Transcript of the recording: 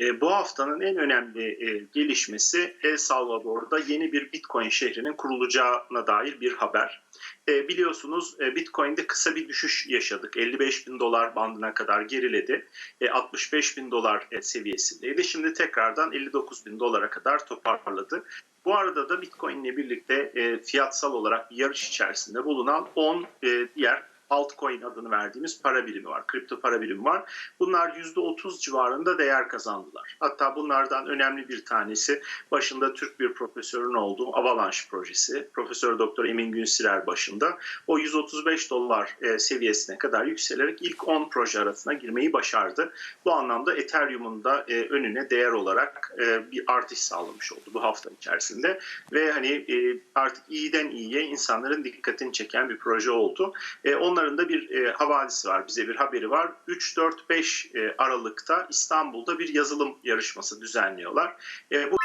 E, bu haftanın en önemli e, gelişmesi El Salvador'da yeni bir Bitcoin şehrinin kurulacağına dair bir haber. E, biliyorsunuz e, Bitcoin'de kısa bir düşüş yaşadık. 55 bin dolar bandına kadar geriledi. E, 65 bin dolar e, seviyesindeydi. Şimdi tekrardan 59 bin dolara kadar toparladı. Bu arada da Bitcoin ile birlikte e, fiyatsal olarak bir yarış içerisinde bulunan 10 e, diğer altcoin adını verdiğimiz para birimi var. Kripto para birimi var. Bunlar %30 civarında değer kazandılar. Hatta bunlardan önemli bir tanesi başında Türk bir profesörün olduğu Avalanche projesi. Profesör Doktor Emin Günsirer başında. O 135 dolar e, seviyesine kadar yükselerek ilk 10 proje arasına girmeyi başardı. Bu anlamda Ethereum'un da e, önüne değer olarak e, bir artış sağlamış oldu bu hafta içerisinde. Ve hani artık iyiden iyiye insanların dikkatini çeken bir proje oldu. E, onların da bir e, havalisi var, bize bir haberi var. 3-4-5 e, Aralık'ta İstanbul'da bir yazılım yarışması düzenliyorlar. E, bu